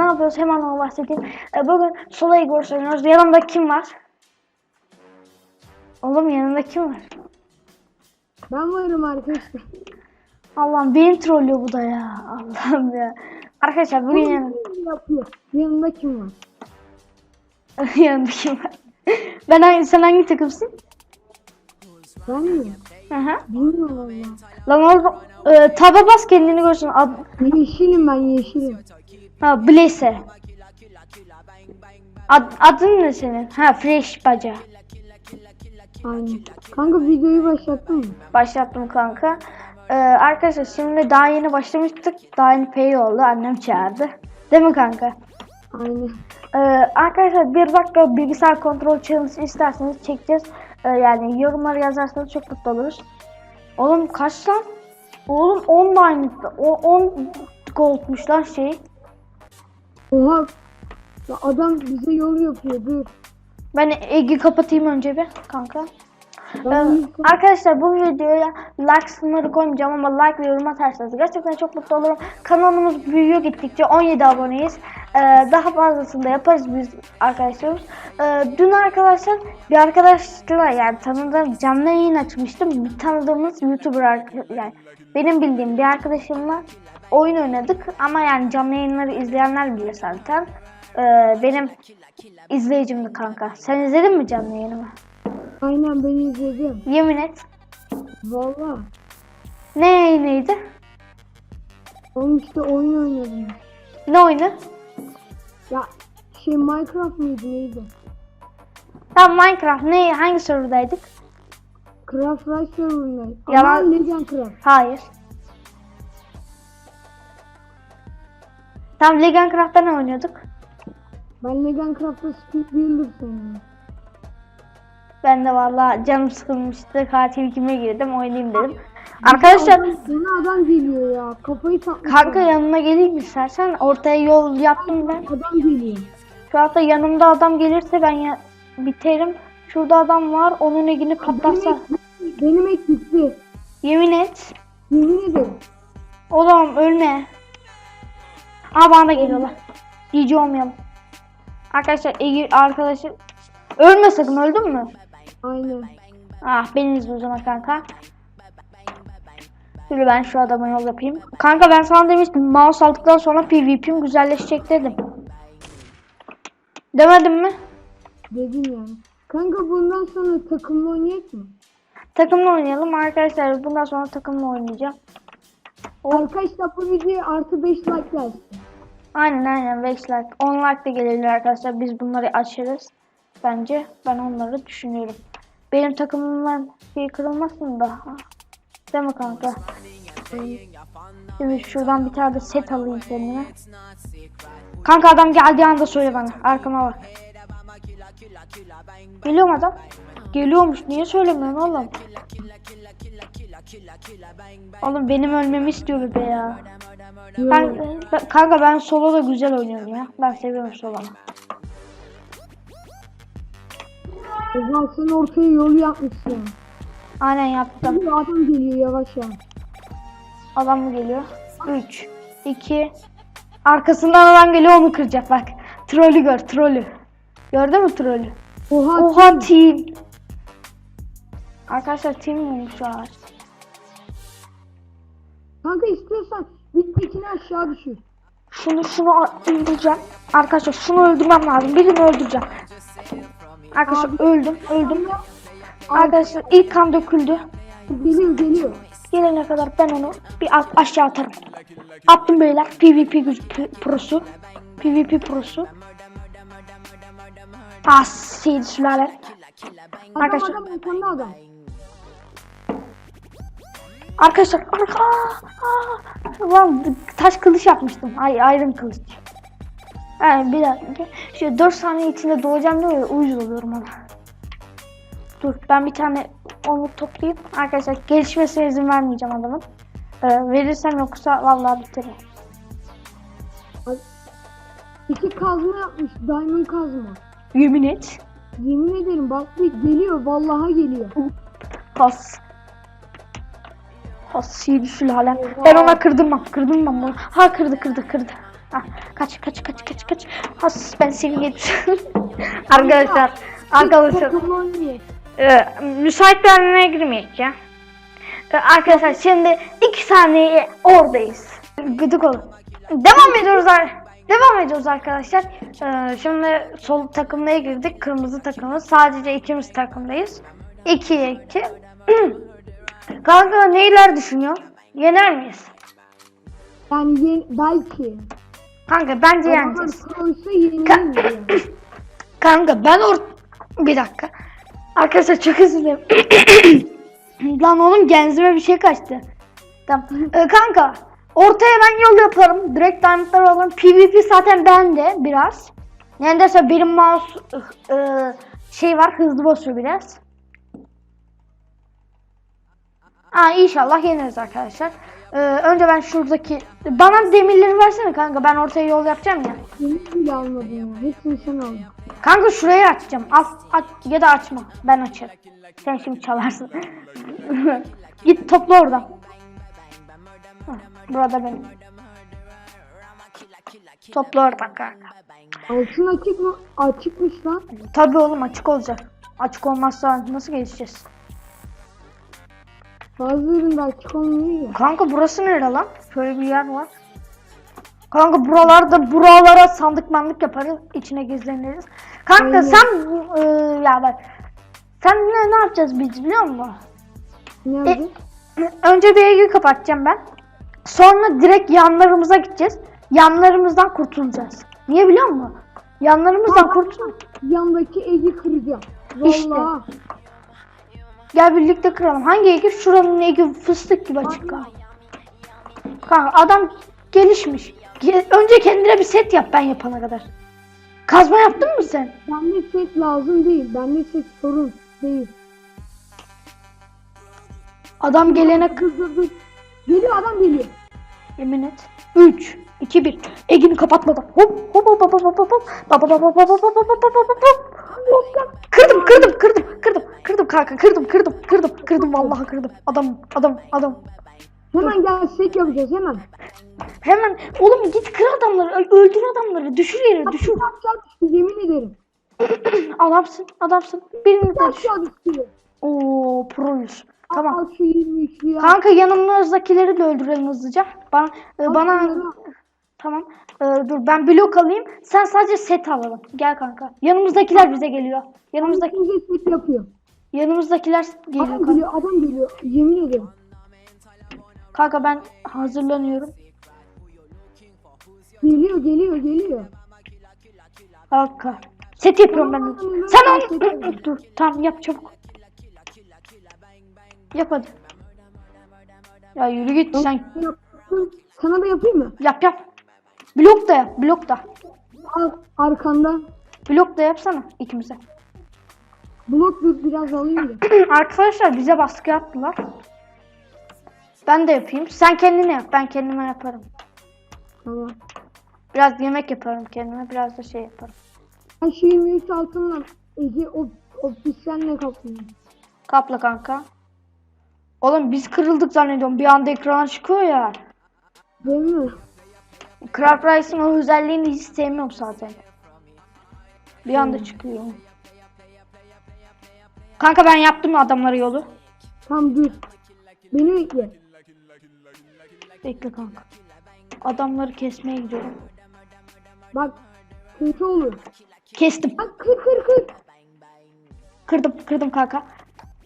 ne yapıyoruz? Hemen ona bahsedeyim. E, bugün solo Igor oynuyoruz. Yanımda kim var? Oğlum yanında kim var? Ben varım arkadaşlar. Allah'ım beni trollüyor bu da ya. Allah'ım ya. Arkadaşlar bugün yanımda, yapıyor? Yanında kim var? yanımda kim var? Ben hangi, sen hangi takımsın? Ben mi? Hı. Bilmiyorum valla. Lan oğlum e, taba bas kendini görsün. Ad, Yeşilim ben yeşilim. Ha Blaze. Ad, adın ne senin? Ha Fresh Baca. Aynen. Kanka videoyu başlattın mı? Başlattım kanka. Ee, arkadaşlar şimdi daha yeni başlamıştık. Daha yeni pay oldu. Annem çağırdı. Değil mi kanka? Aynen. Ee, arkadaşlar bir dakika bilgisayar kontrol challenge isterseniz çekeceğiz. Ee, yani yorumları yazarsanız çok mutlu oluruz. Oğlum kaç lan? Oğlum 10 diamond. O 10 goldmuş lan şey. Oha. Ya adam bize yol yapıyor dur. Ben Egi kapatayım önce bir kanka. Ben Ee, arkadaşlar bu videoya like sınırı koymayacağım ama like ve yorum atarsanız gerçekten çok mutlu olurum. Kanalımız büyüyor gittikçe 17 aboneyiz. Ee, daha fazlasını da yaparız biz arkadaşlarımız. Ee, dün arkadaşlar bir arkadaşla yani tanıdığım canlı yayın açmıştım. Bir tanıdığımız YouTuber yani benim bildiğim bir arkadaşımla oyun oynadık ama yani canlı yayınları izleyenler bilir zaten. Ee, benim izleyicimdi kanka. Sen izledin mi canlı yayınımı? Aynen ben izledim. Yemin et. Valla. Ne yayınıydı? Oğlum işte oyun oynadım. Ne oyunu? Ya şey Minecraft mıydı neydi? Tam Minecraft. Ne? Hangi serverdaydık? Craft Rice server'ındaydı. Yalan. Ama Legend Craft. Hayır. Tam Legend Craft'ta ne oynuyorduk? Ben Legend Craft'ta Speed Builder sanıyorum. Ben de valla canım sıkılmıştı. Katil kime girdim oynayayım dedim. Arkadaşlar bana adam geliyor ya. Kafayı takmış. kanka adam. yanına geleyim istersen. Ortaya yol yaptım ben. Adam geliyor. Şu anda yanımda adam gelirse ben ya biterim. Şurada adam var. Onun egini patlatsa. Benim, ek gitti. Yemin et. Yemin ederim. Oğlum ölme. Aa bana da geliyorlar. GG olmayalım. Arkadaşlar Ege arkadaşı ölme sakın öldün mü? Aynen. Ah beni izle o zaman kanka. Şöyle ben şu adama yol yapayım. Kanka ben sana demiştim mouse aldıktan sonra PvP'm güzelleşecek dedim. Demedim mi? Dedim yani. Kanka bundan sonra takımla oynayacak mı? Takımla oynayalım arkadaşlar. Bundan sonra takımla oynayacağım. Arkadaşlar bu videoya artı 5 like gelsin. Aynen aynen 5 like. 10 like de gelebilir arkadaşlar. Biz bunları açarız. Bence ben onları düşünüyorum. Benim takımımdan şey kırılmasın da. Değil mi kanka? Şimdi şuradan bir tane de set alayım kendime. Kanka adam geldiği anda söyle bana. Arkama bak. Geliyor mu adam? Geliyormuş. Niye söylemiyorsun oğlum? Oğlum benim ölmemi istiyor be ya. Ben, ben- kanka ben solo da güzel oynuyorum ya. Ben seviyorum solo'nu. Oha sen ortaya yol yapmışsın. Aynen yaptım. Bir adam geliyor yavaş yavaş. Adam mı geliyor? 3, 2, arkasından adam geliyor onu kıracak bak. Trolü gör, trolü. Gördün mü trolü? Oha, Oha team. Arkadaşlar team olmuş şu ağaç. Kanka istiyorsan bittikini aşağı düşür. Şunu şunu öldüreceğim. Arkadaşlar şunu öldürmem lazım. Birini öldüreceğim. Arkadaşlar öldüm, öldüm. Arkadaşlar ilk kan döküldü. Geliyor geliyor. Gelene kadar ben onu bir aşağı atarım. Attım beyler. PvP güç p- prosu. PvP prosu. Ah seyir sülale. Adam Arkadaşlar. adam arkanda adam. Arkadaşlar arka. Lan taş kılıç yapmıştım. Ay iron kılıç. Yani bir dakika. Şöyle 4 saniye içinde doğacağım diyor ya uyuz oluyorum ona. Dur ben bir tane onu toplayayım. Arkadaşlar gelişmesine izin vermeyeceğim adamın. Ee, verirsem yoksa vallahi biterim. İki kazma yapmış. Diamond kazma. Yemin et. Yemin ederim bak bir geliyor. Vallahi geliyor. Pas. Pas sihirli sülalen. Ben ona kırdım ben bunu. Ha kırdı kırdı kırdı. Ah, kaç kaç kaç kaç kaç. Has ben seni yedim. arkadaşlar arkadaşlar e, müsait bir anına girmeyek ya. E, arkadaşlar şimdi iki saniye oradayız. Gıdık olun. Devam ediyoruz ar- Devam ediyoruz arkadaşlar. E, şimdi sol takımlaya girdik. Kırmızı takımız. Sadece ikimiz takımdayız. 2'ye 2. Kanka neyler düşünüyor? Yener miyiz? Yani ye- belki. Kanka bence Adamlar yeneceğiz. yani. Kanka ben or... Bir dakika. Arkadaşlar çok özür dilerim. Lan oğlum genzime bir şey kaçtı. Tamam. Ee, kanka ortaya ben yol yaparım. Direkt diamondlar alırım. PvP zaten bende biraz. Yani derse benim mouse e, şey var hızlı basıyor biraz. Aa inşallah yeniriz arkadaşlar. Ee, önce ben şuradaki bana demirleri versene kanka ben ortaya yol yapacağım ya. Yemin bile almadın ya. Hepsini sen aldın. Kanka şurayı açacağım. Al, aç ya da açma. Ben açarım. Sen şimdi çalarsın. Git topla oradan. Burada benim. Topla oradan kanka. Altın açık mı? Açıkmış lan. Tabii oğlum açık olacak. Açık olmazsa nasıl gelişeceğiz? Bazılarında açık olmuyor ya. Kanka burası nere lan? Şöyle bir yer var. Kanka buralarda buralara sandık mandık yaparız. içine gizleniriz. Kanka Aynen. sen e, ya bak sen ne, ne yapacağız biz biliyor musun? Ne E, önce bir Ege'yi kapatacağım ben. Sonra direkt yanlarımıza gideceğiz. Yanlarımızdan kurtulacağız. Niye biliyor musun? Yanlarımızdan kurtul. Yandaki egi kıracağım. İşte. Gel birlikte kıralım. Hangi Ege? Şuranın Ege fıstık gibi açık kanka. Kanka adam gelişmiş. Ge- Önce kendine bir set yap ben yapana kadar. Kazma yaptın mı sen? Bende set lazım değil. Bende set sorun değil. Adam gelene dur. Geliyor adam geliyor. Yemin et. 3, 2, 1. Ege'ni kapatmadan. Hop hop hop hop hop hop hop. Hop hop hop hop hop hop hop hop Kırdım kırdım kırdım kırdım kırdım kanka kırdım kırdım kırdım kırdım vallahi kırdım. Adam adam adam. Hemen gel set yapacağız hemen. Hemen oğlum git kır adamları öl- öldür adamları düşür yere düşür. Yapacağız işte yemin ederim. Adamsın adamsın. Birini de düşür. Oo proyuz. Tamam. Al şu 23'lü ya. Kanka yanımızdakileri de öldürelim hızlıca. Bana e, bana tamam. E, dur ben blok alayım. Sen sadece set alalım. Gel kanka. Yanımızdakiler bize geliyor. Yanımızdaki set yapıyor. yanımızdakiler geliyor Adam kanka. geliyor adam geliyor. Yemin ederim. Kanka ben hazırlanıyorum. Geliyor geliyor geliyor. Kanka. Set yapıyorum ben. Sen onu dur. Tamam yap çabuk. Yap hadi. Ya yürü git sen. Sana da yapayım mı? Yap yap. Blok da yap. Blok da. Al arkanda. Blok da yapsana ikimize. Blok dur biraz alayım da. Arkadaşlar bize baskı yaptılar. Ben de yapayım. Sen kendine yap. Ben kendime yaparım. Tamam. Biraz yemek yaparım kendime. Biraz da şey yaparım. Ben şu 23 altınla Ege o ofisyenle kaplıyorum. Kapla kanka. Oğlum biz kırıldık zannediyorum. Bir anda ekrana çıkıyor ya. Değil mi? Crab Rice'ın o özelliğini hiç sevmiyorum zaten. Bir anda çıkıyor. Kanka ben yaptım adamları yolu. Tam dur. Beni bekle. Bekle kanka. Adamları kesmeye gidiyorum. Bak kötü olur. Kestim. Bak kır kır kır. Kırdım, kırdım kanka.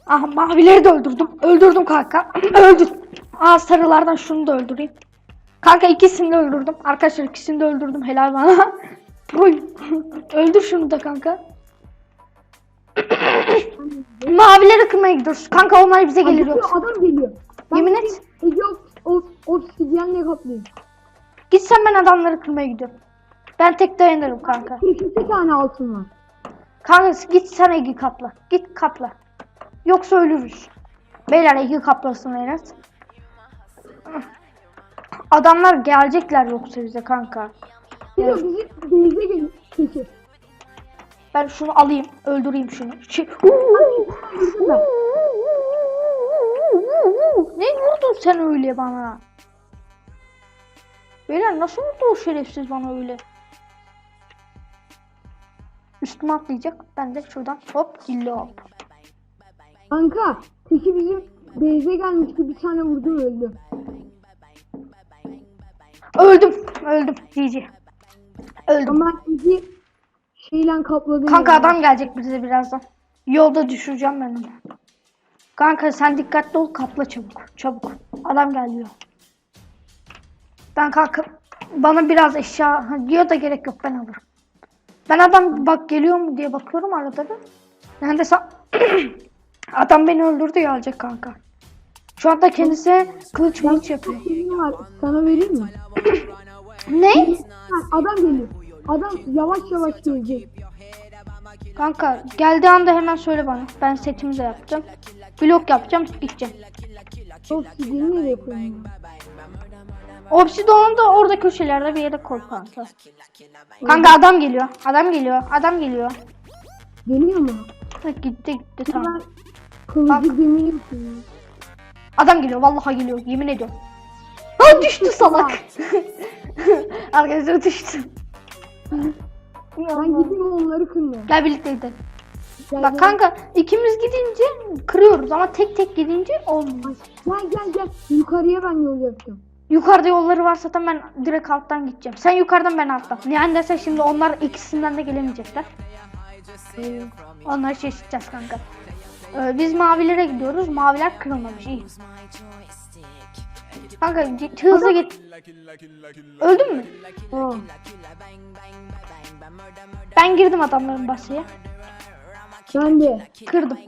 Ah mavileri de öldürdüm. Öldürdüm kanka. Öldür. Aa sarılardan şunu da öldüreyim. Kanka ikisini de öldürdüm. Arkadaşlar ikisini de öldürdüm. Helal bana. Proyum. Öldür şunu da kanka. Mavileri kırmaya gidiyoruz. Kanka onlar bize gelir Geliyor, yoksa. adam geliyor. Ben Yemin Ege- et. Ege o, o, obsidyenle kaplayayım. Git sen ben adamları kırmaya gidiyorum. Ben tek dayanırım kanka. 42 tane altın var. Kanka git sen Egi kapla. Git kapla. Yoksa ölürüz. Beyler Egi kaplasın Enes. Adamlar gelecekler yoksa bize kanka. Bizi denize. Keçi. Ben şunu alayım. Öldüreyim şunu. Şey- ne vurdun sen öyle bana? Beyler nasıl oldu o şerefsiz bana öyle? Üstüme atlayacak. Ben de şuradan hop dilli hop. Kanka teki bizim base'e gelmişti bir tane vurdu öldü. Öldüm. Öldüm. GG. Öldüm. Ama teki şeyle kapladım. Kanka ya. adam gelecek bize birazdan. Yolda düşüreceğim ben onu. Kanka sen dikkatli ol kapla çabuk. Çabuk. Adam geliyor. Ben kalkıp bana biraz eşya diyor da gerek yok ben alırım. Ben adam bak geliyor mu diye bakıyorum arada de sa- adam beni öldürdü ya alacak kanka. Şu anda kendisi kılıç mılıç yapıyor. Sana vereyim mi? Ne? Ha, adam geliyor. Adam yavaş yavaş gelecek. Kanka geldiği anda hemen söyle bana. Ben setimi de yapacağım. Blok yapacağım gideceğim. Sizin nereye ya? Obsidian'ı da orada köşelerde bir yere koy kanka. Kanka adam geliyor. Adam geliyor. Adam geliyor. Geliyor mu? Ha, gitti gitti tamam. kılıcı yapıyorum. Adam geliyor. Vallahi geliyor. Yemin ediyorum. Düştü salak. Arkadaşlar düştü. Ben gideyim onları kırmaya. Gel birlikte gidelim. Gel, Bak gel. kanka ikimiz gidince kırıyoruz ama tek tek gidince olmuyor. Gel gel gel. Yukarıya ben yol yapacağım. Yukarıda yolları var zaten ben direkt alttan gideceğim. Sen yukarıdan ben alttan. Yani dersen şimdi onlar ikisinden de gelemeyecekler. Ee, onları çeşiteceğiz kanka. Ee, biz mavilere gidiyoruz. Maviler kırılmamış. iyi. Kanka c- hızlı git. Öldün mü? Ben girdim adamların basıya. Ben de. Kırdım.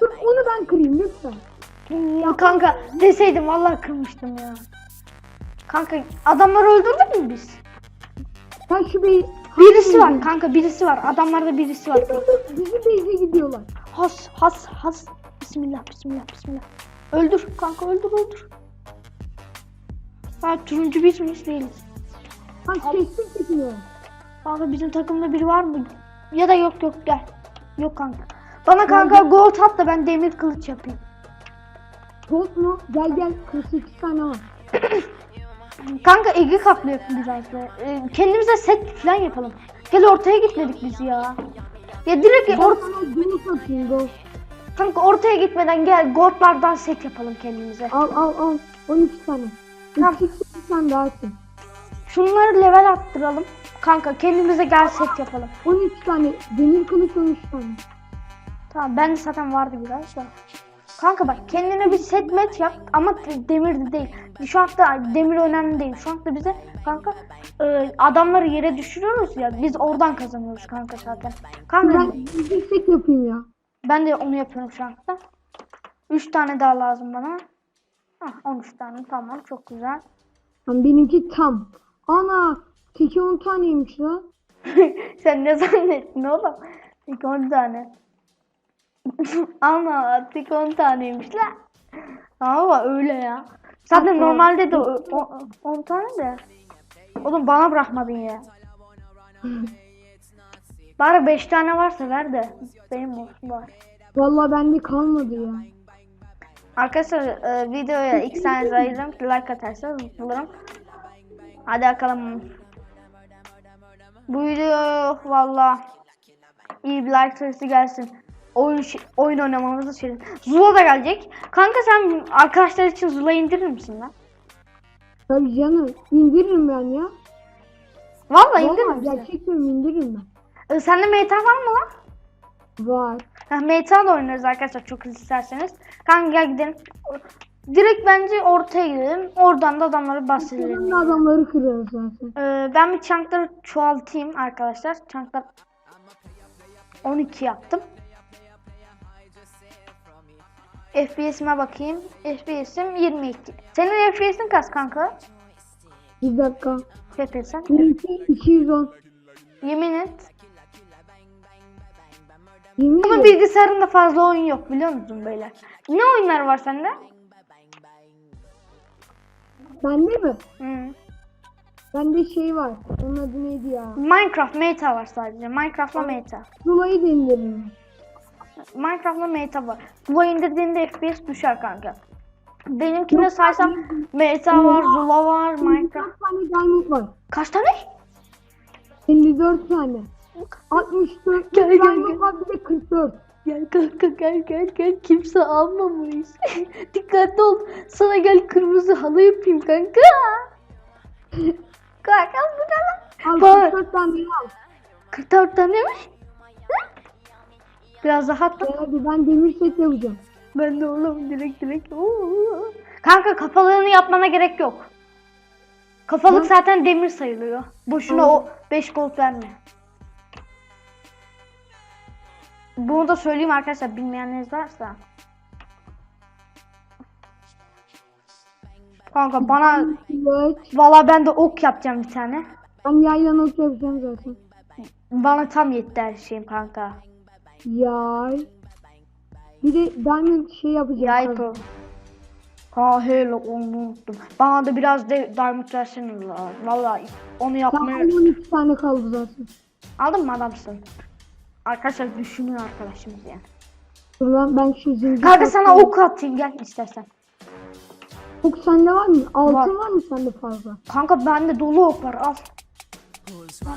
Dur onu ben kırayım lütfen. Ya kanka deseydim vallahi kırmıştım ya. Kanka adamları öldürdük mü biz? Sen şu bey... Birisi var kanka birisi var. Adamlarda birisi var. Bizim base'e gidiyorlar. Has has has. Bismillah bismillah bismillah. Öldür kanka öldür öldür. Ha turuncu biz miyiz değiliz. Ha kestik gidiyor. Kanka bizim takımda biri var mı? Ya da yok yok gel. Yok kanka. Bana kanka gold at da ben demir kılıç yapayım. Gold mu? Gel gel 48 tane var. Kanka Ege kaplıyor biraz da. Ee, kendimize set falan yapalım. Gel ortaya gitmedik biz ya. Ya direkt Ben or sana gümüş atayım gold. kanka ortaya gitmeden gel goldlardan set yapalım kendimize. Al al al. 12 tane. Tamam. 2 tane daha atayım. Şunları level attıralım. Kanka kendimize gel set yapalım. 13 tane. Demir kılıç 13 tane. Tamam ben de zaten vardı biraz da. Kanka bak kendine bir set met yap ama de- demir de değil. Şu anda demir önemli değil. Şu anda bize kanka e, adamları yere düşürüyoruz ya biz oradan kazanıyoruz kanka zaten. Kanka Ben bir set yapayım ya. ben de onu yapıyorum şu anda. 3 tane daha lazım bana. Hah 13 tane tamam çok güzel. Lan benimki tam. Ana. Teki 10 taneymiş lan. Sen ne zannettin oğlum? Tek 10 tane. Ana tek 10 taneymiş lan. Ama öyle ya. Zaten normalde de 10 tane de. Oğlum bana bırakmadın ya. Bari 5 tane varsa ver de benim olsun bari. Vallahi bende kalmadı ya. Arkadaşlar e, videoya ilk saniye ayırırım ki like atarsanız mutlu olurum. Hadi bakalım. Bu video valla iyi bir like sayısı gelsin. Oyun oyun oynamamızı şey. Zula da gelecek. Kanka sen arkadaşlar için Zula indirir misin lan? Tabii canım. indiririm ben ya. Valla indirir Vallahi misin? gerçekten indiririm ben. E, sende meta var mı lan? Var. Ha, meta da oynarız arkadaşlar çok hızlı isterseniz. Kanka gel gidelim. Direkt bence ortaya gidelim. Oradan da adamları bahsedelim. Adamları kırarız zaten. Ee, ben bir çankları çoğaltayım arkadaşlar. Çanklar 12 yaptım. FPS'ime bakayım. FPS'im 22. Senin FPS'in kaç kanka? Bir dakika. FPS'in. Benimki 210. Yemin et. Ederim. bilgisayarımda fazla oyun yok biliyor musun beyler? Ne oyunlar var sende? Bende mi? Hmm. Bende şey var. Onun adı neydi ya? Minecraft meta var sadece. Minecraft'la meta. Zula'yı da indiririm. Minecraft'la meta var. Bu indirdiğinde FPS düşer kanka. Benimkine saysam Meta var, Zula var, Minecraft. 54 tane diamond var. Kaç tane? 54 tane. 64 Gel, gel, gel. bir de 44. Gel kanka gel gel gel kimse almamış. Dikkatli ol. Sana gel kırmızı halı yapayım kanka. kanka bu ne lan? Al Bak. 44 tane al. 44 tane mi? Hı? Biraz. Gel hadi ben demir set yapacağım. Ben de oğlum direkt direkt. Oo. Kanka kafalığını yapmana gerek yok. Kafalık Ne? zaten demir sayılıyor. Boşuna o 5 gold verme. Bunu da söyleyeyim arkadaşlar bilmeyenleriniz varsa. Kanka bana Evet. valla ben de ok yapacağım bir tane. Ben yayla not yapacağım zaten. Bana tam yetti her şeyim kanka. Yay. Bir de diamond şey yapacağım. Yayko. Ha hele onu unuttum. Bana da biraz de diamond versene la. Valla onu Tamam yapmayı 12 tane kaldı zaten. aldın mı adamsın? Arkadaşlar düşünüyor arkadaşımız yani. Dur lan ben şu zincir... Kanka sana ok atayım gel istersen. Ok sende var mı? Altın Var. var, mı sende fazla? Kanka bende dolu ok var al.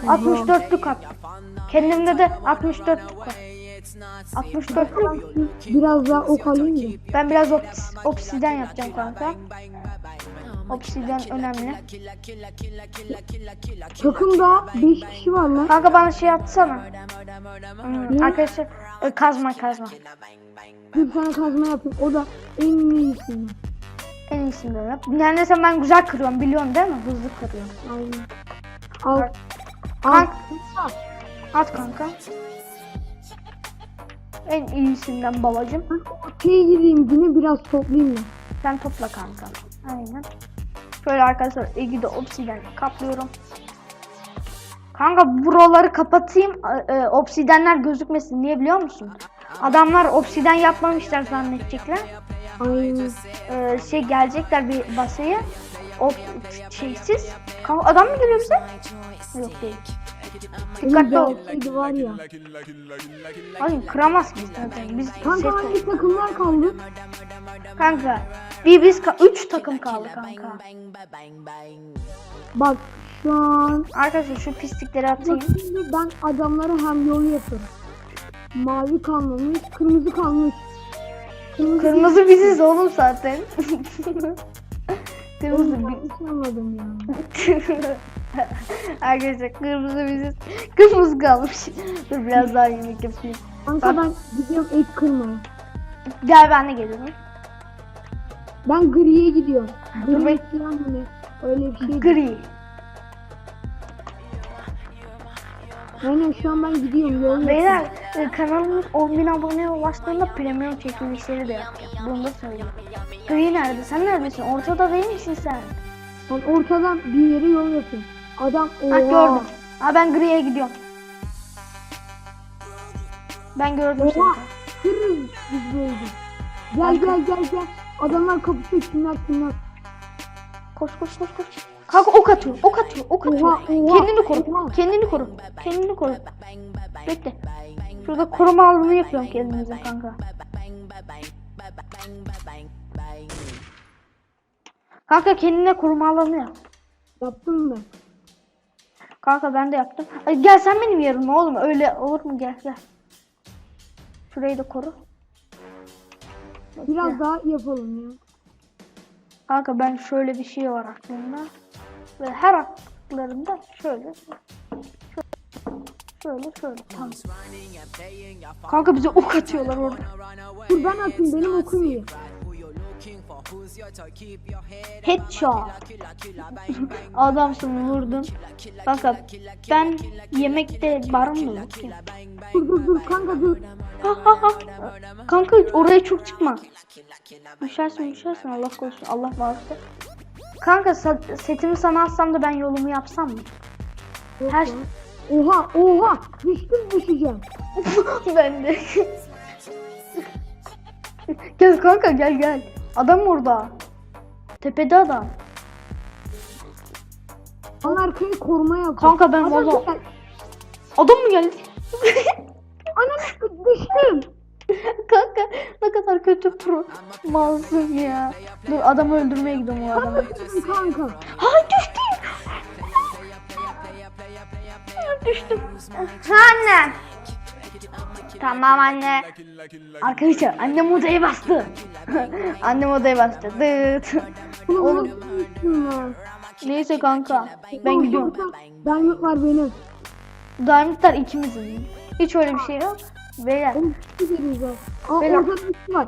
64'lük at. Kendimde de 64'lük var. 64'lük. Biraz daha ok alayım da. Ben biraz ops- obsidyen yapacağım kanka. Obsidyen önemli. Takımda 5 kişi var lan. Kanka bana şey atsana. Hmm, arkadaşlar e, kazma kazma. Bir tane kazma yapayım. O da en iyisi. En iyisini de yap. Neredeyse ben güzel kırıyorum biliyorsun değil mi? Hızlı kırıyorum. Aynen. Al. Al. Kanka. At kanka. En iyisinden babacım. Ortaya gireyim yine biraz toplayayım da. Sen topla kanka. Aynen. Şöyle arkadaşlar Egi'de obsidyen kaplıyorum. Kanka buraları kapatayım. e, obsidyenler gözükmesin. Niye biliyor musun? Adamlar obsidyen yapmamışlar zannedecekler. Aynen. E, şey gelecekler bir basaya. O şeysiz. Kanka adam mı geliyor bize? Yok değil. Dikkatli ol. gelseydi var ya. Hayır kıramaz ki zaten. Biz Kanka hangi takımlar kaldı? Kanka. Bir biz ka- üç takım kaldı kanka. Bak şu an Arkadaşlar şu pislikleri atayım. Bak şimdi ben adamlara hem yol yapıyorum. Mavi kalmamış, kırmızı kalmış. Kırmızı, Kırmızı biziz oğlum zaten. Kırmızı Oğlum, bi- yanlış anladım ya. Arkadaşlar kırmızı biziz. Kırmızı kalmış. Dur biraz daha yemek yapayım. Kanka ben gidiyorum et kırmaya. Gel ben de geliyorum. Ben griye gidiyorum. Dur Gri be. falan hani öyle bir şey. Gri. Aynen şu an ben gidiyorum yol yapıyorum. Beyler e, kanalımız 10.000 aboneye ulaştığında premium çekilişleri de yapacağım. Bunu da söyleyeyim. Gri nerede? Sen neredesin? Ortada değil misin sen? Ben ortadan bir yere yol yapıyorum. Adam oha. Ha gördüm. Ha ben griye gidiyorum. Ben gördüm seni. Kırırız biz böyle. Gel gel gel gel. Adamlar kapışıyor kimler kimler. Koş koş koş koş. Kanka ok atıyor, ok atıyor, ok atıyor. Oha, oha, kendini koru, oha. kendini koru, kendini koru. Bekle. Şurada koruma alanı yapıyorum kendimize kanka. Kanka kendine koruma alanı yap. Yaptım ben. Kanka ben de yaptım. Ay, gel sen benim yerime oğlum. Öyle olur mu? Gel gel. Şurayı da koru. Biraz daha yapalım ya. Kanka ben şöyle bir şey var aklımda. Ve her aklarında şöyle. Şöyle şöyle. Tamam. Kanka bize ok atıyorlar orada. Dur ben atayım benim okum iyi. Headshot. Adamsın vurdun. Kanka ben yemekte mı bakayım? Dur dur dur kanka dur. Ha ha ha. Kanka oraya çok çıkma. Düşersin düşersin Allah korusun Allah bağışla. Kanka sa- setimi sana atsam da ben yolumu yapsam mı? Her Oha oha düştüm düşeceğim. ben de. gel kanka gel gel. Adam orada. Tepede adam. Lan arkayı koruma yap. Kanka ben Adam valla- gel. Adam mı geldi? Anam düştüm. Kanka ne kadar kötü pro malsın ya. Dur adamı öldürmeye gidiyorum o adamı. Kanka. Ha düştüm. Ha, düştüm. Ha anne. Tamam anne. Arkadaşlar annem odaya bastı. annem odaya bastı. Dıt. Oğlum neyse kanka ben gidiyorum. Diamond var benim. Diamondlar ikimizin. Hiç öyle bir şey yok. Beyler zaten. Aa Beyler. orada bir şey var.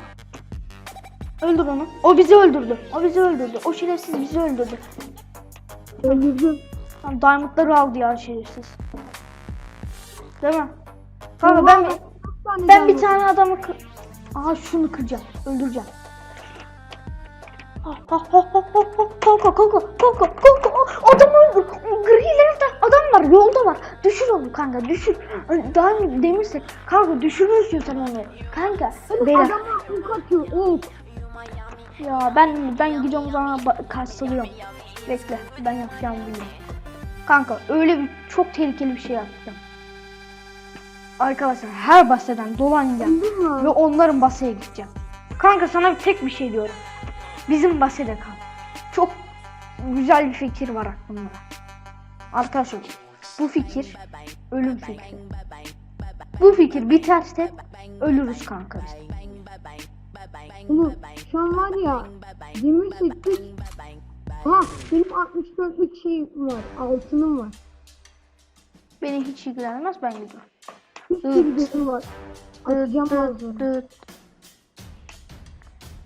öldür onu. O bizi öldürdü. O bizi öldürdü. O şerefsiz bizi öldürdü. Öldürdüm. Diamondları aldı ya şerefsiz. Değil mi? Kanka ben Tane ben bir tane adamı kır... Aha şunu kıracağım. Öldüreceğim. Ha, ha, ha. Kanka kanka kanka kanka adam. Grilerde adam var yolda var. Düşür onu kanka düşür. Daha demirse kanka düşürürsün sen onu. Kanka beyler. Adamlar ok atıyor ok. Ya ben ben gidiyorum zaman karşılıyorum. Bekle ben yapacağımı biliyorum. Kanka öyle bir çok tehlikeli bir şey yapacağım. Arkadaşlar her baseden dolanacağım ve onların basaya gideceğim. Kanka sana bir tek bir şey diyorum. Bizim basede kal. Çok güzel bir fikir var aklımda. Arkadaşlar bu fikir ölüm fikri. Bu fikir biterse ölürüz kanka biz. Oğlum şu an var ya demir sektik. Ha benim 64'lük şeyim var. Altınım var. Beni hiç ilgilenmez ben gidiyorum. Demir var. Atacağım.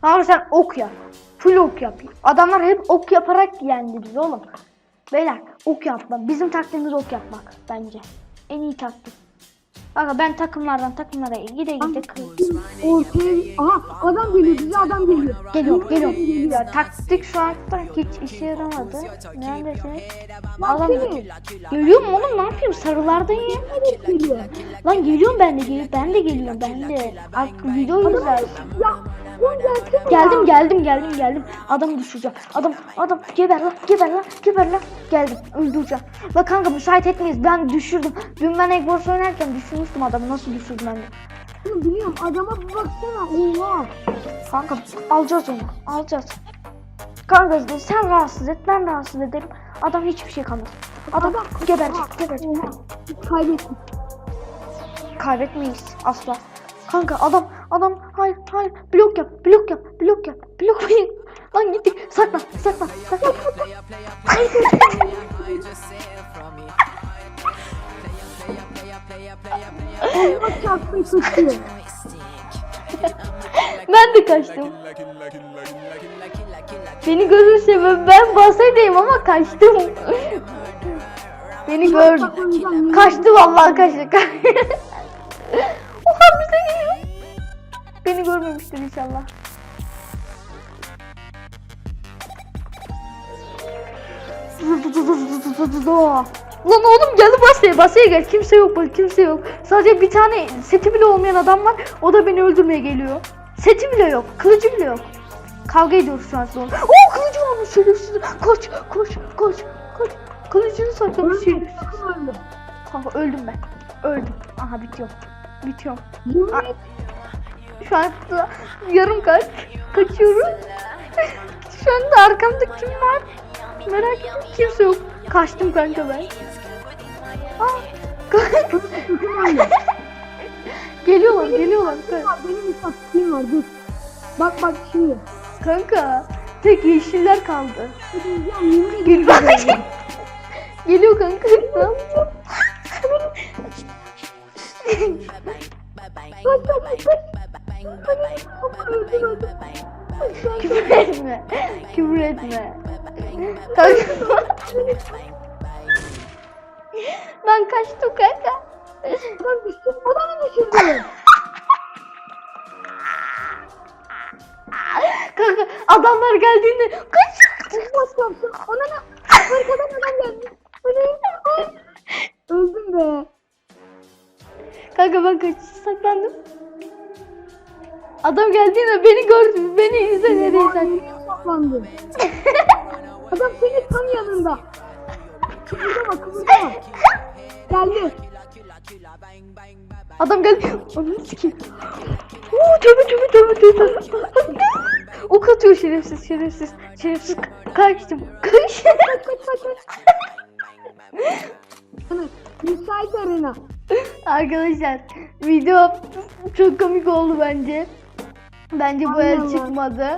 Abi sen ok yap. Full ok yap. Adamlar hep ok yaparak yendi bizi oğlum. Beyler ok yapma. Bizim taktiğimiz ok yapmak bence. En iyi taktik. Kanka ben takımlardan takımlara gide gide kır- Ortaya... Aha adam geliyor bize adam geliyor. Geliyor geliyor. Ya taktik şu an hiç işe yaramadı. Lan Adam geliyor mu oğlum ne yapayım sarılardayım. Evet geliyor. Lan geliyorum ben de geliyorum. Ben de geliyorum ben de. Bak video izler. Ya Geldim geldim geldim geldim. Adamı düşüreceğim. Adam adam geber lan geber lan geber lan. Geldim öldüreceğim. Bak kanka müsait etmeyiz. Ben düşürdüm. Dün ben Eggwars oynarken düşürmüştüm adamı. Nasıl düşürdüm ben de. Oğlum biliyorum adama bir baksana. Oha. Kanka alacağız onu. Alacağız. Kanka sen rahatsız et ben rahatsız ederim. Adam hiçbir şey kalmaz. Adam geberecek geberecek. Oha. Kaybettik. Kaybetmeyiz asla. Kanka adam adam hayır hayır blok yap blok yap blok yap blok yap. Lan gittik. Allah çarpsın kaçıyor. ben de kaçtım. Beni görürse ben, basadayım ama kaçtım. Beni gördü. Kaçtı vallahi kaçtı. Oha bize geliyor. Beni görmemiştir inşallah. Lan oğlum gel basaya basaya gel kimse yok bak kimse yok. Sadece bir tane seti bile olmayan adam var o da beni öldürmeye geliyor. Seti bile yok kılıcı bile yok. Kavga ediyoruz şu an sonra. Oo kılıcı varmış şerefsiz. Koş koş koş koş. Kılıcını saklamış şerefsiz. Kanka öldüm ben. Öldüm. Aha bitiyorum. Bitiyorum. Şu anda yarım kalp kaçıyorum. Şu anda arkamda kim var? Merak ettim kimse yok. Kaçtım kanka ben. Aa, geliyorlar geliyorlar. Benim bir taktiğim var dur. Bak bak şimdi. Kanka tek yeşiller kaldı. Geliyor. kanka. Ne yapacağım? Küfür etme. Küfür etme. Ben kaçtım kanka. Lan düştüm. Adamı düşürdü. Kanka adamlar geldiğinde kaç. Bas yapsın. Ona ne? Arkadan adam geldi. Öldüm be. Kanka ben kaç saklandım. Adam geldiğinde beni gördü. Beni izle. Nereye saklandı? Adam senin tam yanında. Kıpırdama kıpırdama. Geldi. Adam geldi. Onu sikeyim. Oo tövbe tövbe tövbe tövbe. ok atıyor şerefsiz şerefsiz. Şerefsiz kaçtım. Kaç. Kaç kaç kaç Müsait arena. Arkadaşlar video çok komik oldu bence. Bence bu el çıkmadı.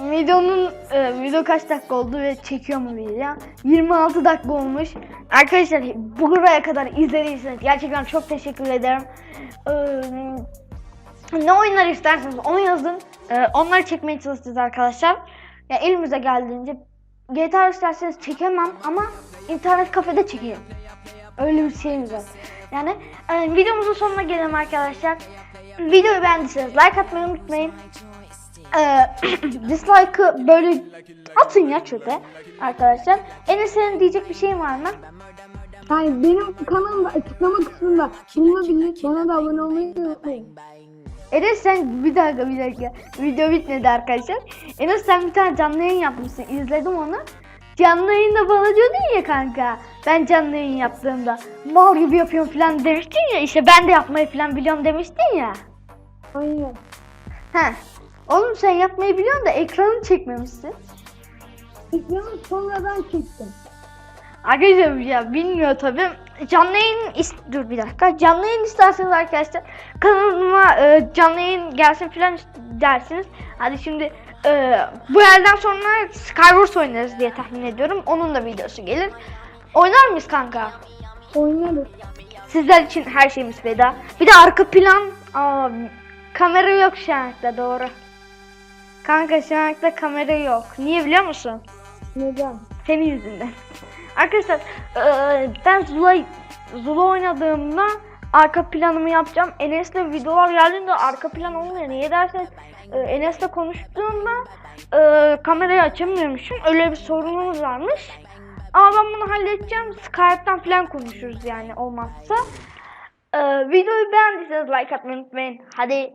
Videonun e, video kaç dakika oldu ve çekiyor mu video? 26 dakika olmuş. Arkadaşlar buraya kadar izlediyseniz gerçekten çok teşekkür ederim. Ee, ne oyunlar isterseniz onu yazın. Ee, onları çekmeye çalışacağız arkadaşlar. Ya elimize geldiğince GTA isterseniz çekemem ama internet kafede çekeyim. Öyle bir şeyimiz var. Yani e, videomuzun sonuna gelelim arkadaşlar. Videoyu beğendiyseniz like atmayı unutmayın. E, dislike'ı böyle atın ya çöpe arkadaşlar. Enes senin diyecek bir şeyin var mı? Yani benim kanalımda açıklama kısmında bulunabilir. Bana da abone olmayı unutmayın. Enes sen bir dakika bir dakika. Video bitmedi arkadaşlar. Enes sen bir tane canlı yayın yapmışsın. İzledim onu. Canlı yayında bana diyordun ya kanka. Ben canlı yayın yaptığımda mal gibi yapıyorum falan demiştin ya. İşte ben de yapmayı falan biliyorum demiştin ya. Aynen. He. Oğlum sen yapmayı biliyorsun da ekranı çekmemişsin. Ekranı sonradan çektim. Arkadaşlar ya bilmiyor tabi. Canlı yayın is- dur bir dakika. Canlı yayın isterseniz arkadaşlar kanalıma e, canlı yayın gelsin falan dersiniz. Hadi şimdi e, bu elden sonra Skywars oynarız diye tahmin ediyorum. Onun da videosu gelir. Oynar mıyız kanka? Oynarız. Sizler için her şeyimiz feda. Bir de arka plan aa, kamera yok şu anlıkta doğru. Kanka şu anlıkta kamera yok. Niye biliyor musun? Neden? Senin yüzünden. Arkadaşlar eee, ben Zula, Zula oynadığımda arka planımı yapacağım. Enes'le videolar geldiğinde arka plan olmuyor. Niye derseniz eee, Enes'le konuştuğumda eee, kamerayı açamıyormuşum. Öyle bir sorunumuz varmış. Ama ben bunu halledeceğim. Skype'tan falan konuşuruz yani olmazsa. Eee, videoyu beğendiyseniz like atmayı unutmayın. Hadi